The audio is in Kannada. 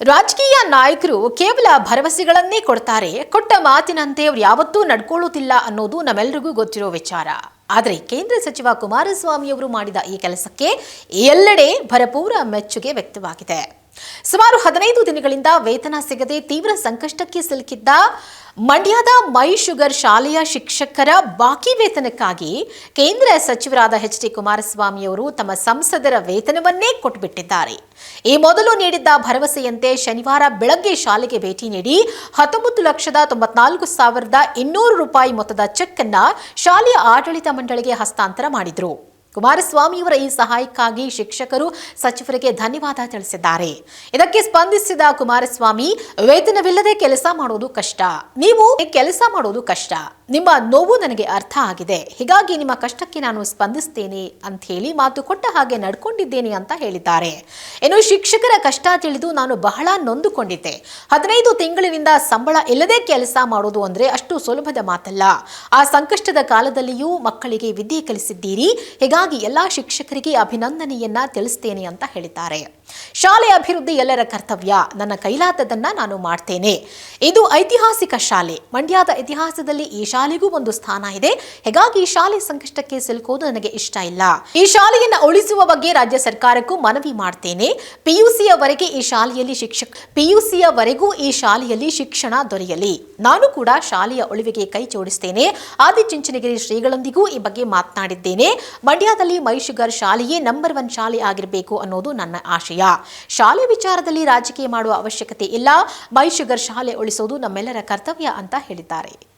ರಾಜಕೀಯ ನಾಯಕರು ಕೇವಲ ಭರವಸೆಗಳನ್ನೇ ಕೊಡ್ತಾರೆ. ಕೊಟ್ಟ ಮಾತಿನಂತೆ ಅವ್ರು ಯಾವತ್ತೂ ನಡ್ಕೊಳ್ಳುತ್ತಿಲ್ಲ ಅನ್ನೋದು ನಮ್ಮೆಲ್ಲರಿಗೂ ಗೊತ್ತಿರೋ ವಿಚಾರ. ಆದರೆ ಕೇಂದ್ರ ಸಚಿವ ಕುಮಾರಸ್ವಾಮಿ ಅವರು ಮಾಡಿದ ಈ ಕೆಲಸಕ್ಕೆ ಎಲ್ಲೆಡೆ ಭರಪೂರ ಮೆಚ್ಚುಗೆ ವ್ಯಕ್ತವಾಗಿದೆ. ಸುಮಾರು ಹದಿನೈದು ದಿನಗಳಿಂದ ವೇತನ ಸಿಗದೆ ತೀವ್ರ ಸಂಕಷ್ಟಕ್ಕೆ ಸಿಲುಕಿದ್ದ ಮಂಡ್ಯದ ಮೈ ಶುಗರ್ ಶಾಲೆಯ ಶಿಕ್ಷಕರ ಬಾಕಿ ವೇತನಕ್ಕಾಗಿ ಕೇಂದ್ರ ಸಚಿವರಾದ ಎಚ್ ಡಿ ಕುಮಾರಸ್ವಾಮಿಯವರು ತಮ್ಮ ಸಂಸದರ ವೇತನವನ್ನೇ ಕೊಟ್ಟುಬಿಟ್ಟಿದ್ದಾರೆ. ಈ ಮೊದಲು ನೀಡಿದ್ದ ಭರವಸೆಯಂತೆ ಶನಿವಾರ ಬೆಳಗ್ಗೆ ಶಾಲೆಗೆ ಭೇಟಿ ನೀಡಿ ಹತ್ತೊಂಬತ್ತು ಲಕ್ಷದ ತೊಂಬತ್ನಾಲ್ಕು ಸಾವಿರದ ಇನ್ನೂರು ರೂಪಾಯಿ ಮೊತ್ತದ ಚೆಕ್ ಅನ್ನ ಶಾಲೆಯ ಆಡಳಿತ ಮಂಡಳಿಗೆ ಹಸ್ತಾಂತರ ಮಾಡಿದ್ರು. ಕುಮಾರಸ್ವಾಮಿಯವರ ಈ ಸಹಾಯಕ್ಕಾಗಿ ಶಿಕ್ಷಕರು ಸಚಿವರಿಗೆ ಧನ್ಯವಾದ ತಿಳಿಸಿದ್ದಾರೆ. ಇದಕ್ಕೆ ಸ್ಪಂದಿಸಿದ ಕುಮಾರಸ್ವಾಮಿ, ವೇತನವಿಲ್ಲದೆ ಕೆಲಸ ಮಾಡೋದು ಕಷ್ಟ. ನೀವು ಕೆಲಸ ಮಾಡೋದು ಕಷ್ಟ. ನಿಮ್ಮ ನೋವು ನನಗೆ ಅರ್ಥ ಆಗಿದೆ. ಹೀಗಾಗಿ ನಿಮ್ಮ ಕಷ್ಟಕ್ಕೆ ನಾನು ಸ್ಪಂದಿಸ್ತೇನೆ ಅಂತ ಹೇಳಿ ಮಾತು ಕೊಟ್ಟ ಹಾಗೆ ನಡ್ಕೊಂಡಿದ್ದೇನೆ ಅಂತ ಹೇಳಿದ್ದಾರೆ. ಇನ್ನು ಶಿಕ್ಷಕರ ಕಷ್ಟ ತಿಳಿದು ನಾನು ಬಹಳ ನೊಂದುಕೊಂಡಿದ್ದೆ. ಹದಿನೈದು ತಿಂಗಳಿನಿಂದ ಸಂಬಳ ಇಲ್ಲದೆ ಕೆಲಸ ಮಾಡೋದು ಅಂದ್ರೆ ಅಷ್ಟು ಸುಲಭದ ಮಾತಲ್ಲ. ಆ ಸಂಕಷ್ಟದ ಕಾಲದಲ್ಲಿಯೂ ಮಕ್ಕಳಿಗೆ ವಿದ್ಯೆ ಕಲಿಸಿದ್ದೀರಿ. ಹೀಗಾಗಿ ಎಲ್ಲಾ ಶಿಕ್ಷಕರಿಗೆ ಅಭಿನಂದನೆಯನ್ನ ತಿಳಿಸ್ತೇನೆ ಅಂತ ಹೇಳಿದ್ದಾರೆ. ಶಾಲೆ ಅಭಿವೃದ್ಧಿ ಎಲ್ಲರ ಕರ್ತವ್ಯ. ನನ್ನ ಕೈಲಾದದನ್ನ ನಾನು ಮಾಡ್ತೇನೆ. ಇದು ಐತಿಹಾಸಿಕ ಶಾಲೆ. ಮಂಡ್ಯದ ಇತಿಹಾಸದಲ್ಲಿ ಈ ಶಾಲೆಗೂ ಒಂದು ಸ್ಥಾನ ಇದೆ. ಹೀಗಾಗಿ ಈ ಶಾಲೆ ಸಂಕಷ್ಟಕ್ಕೆ ಸಿಲುಕೋದು ನನಗೆ ಇಷ್ಟ ಇಲ್ಲ. ಈ ಶಾಲೆಯನ್ನು ಉಳಿಸುವ ಬಗ್ಗೆ ರಾಜ್ಯ ಸರ್ಕಾರಕ್ಕೂ ಮನವಿ ಮಾಡ್ತೇನೆ. ಪಿಯುಸಿಯವರೆಗೆ ಈ ಶಾಲೆಯಲ್ಲಿ ಶಿಕ್ಷಕ ಪಿಯುಸಿಯವರೆಗೂ ಈ ಶಾಲೆಯಲ್ಲಿ ಶಿಕ್ಷಣ ದೊರೆಯಲಿ. ನಾನು ಕೂಡ ಶಾಲೆಯ ಉಳಿವಿಗೆ ಕೈ ಜೋಡಿಸ್ತೇನೆ. ಆದಿಚುಂಚನಗಿರಿ ಶ್ರೀಗಳೊಂದಿಗೂ ಈ ಬಗ್ಗೆ ಮಾತನಾಡಿದ್ದೇನೆ. ಮಂಡ್ಯದಲ್ಲಿ ಮೈಶುಗರ್ ಶಾಲೆಯೇ ನಂಬರ್ ಒನ್ ಶಾಲೆ ಆಗಿರಬೇಕು ಅನ್ನೋದು ನನ್ನ ಆಶಯ. ಶಾಲೆ ವಿಚಾರದಲ್ಲಿ ರಾಜಕೀಯ ಮಾಡುವ ಅವಶ್ಯಕತೆ ಇಲ್ಲ. ಮೈಶುಗರ್ ಶಾಲೆ ಉಳಿಸೋದು ನಮ್ಮೆಲ್ಲರ ಕರ್ತವ್ಯ ಅಂತ ಹೇಳಿದ್ದಾರೆ.